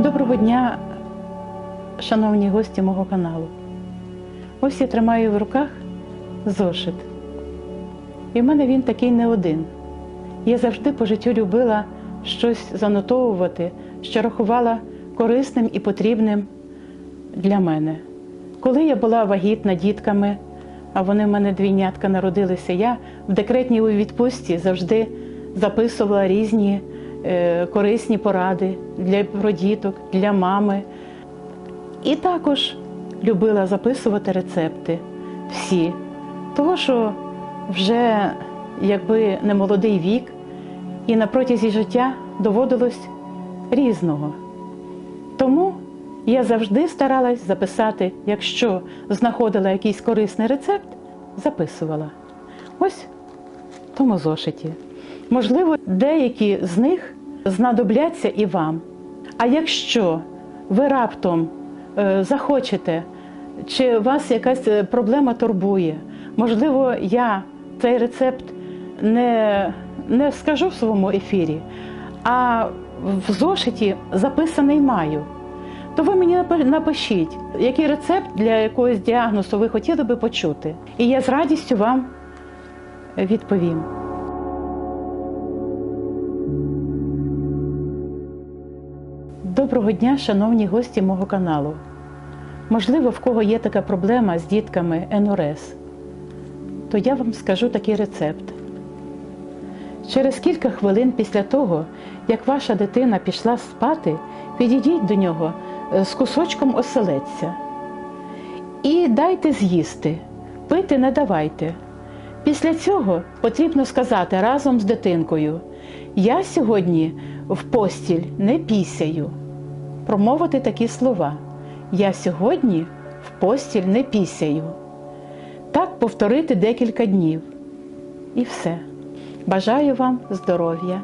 Доброго дня, шановні гості мого каналу. Ось я тримаю в руках зошит. І в мене він такий не один. Я завжди по життю любила щось занотовувати, що рахувала корисним і потрібним для мене. Коли я була вагітна дітками, а вони в мене двійнятка народилися, я в декретній відпустці завжди записувала різні корисні поради для діток, для мами. І також любила записувати рецепти всі. Того, що вже якби не молодий вік, і на протязі життя доводилось різного. Тому я завжди старалась записати, якщо знаходила якийсь корисний рецепт, записувала. Ось в тому зошиті. Можливо, деякі з них знадобляться і вам. А якщо ви раптом е, захочете, чи вас якась е, проблема турбує, можливо, я цей рецепт не, не скажу в своєму ефірі, а в зошиті записаний маю. То ви мені напишіть, який рецепт для якогось діагнозу ви хотіли би почути. І я з радістю вам відповім. Доброго дня, шановні гості мого каналу. Можливо, в кого є така проблема з дітками НРС, то я вам скажу такий рецепт. Через кілька хвилин після того, як ваша дитина пішла спати, підійдіть до нього е, з кусочком оселедця і дайте з'їсти, пити не давайте. Після цього потрібно сказати разом з дитинкою: Я сьогодні в постіль не пісяю. Промовити такі слова. Я сьогодні в постіль не пісяю. Так повторити декілька днів. І все. Бажаю вам здоров'я,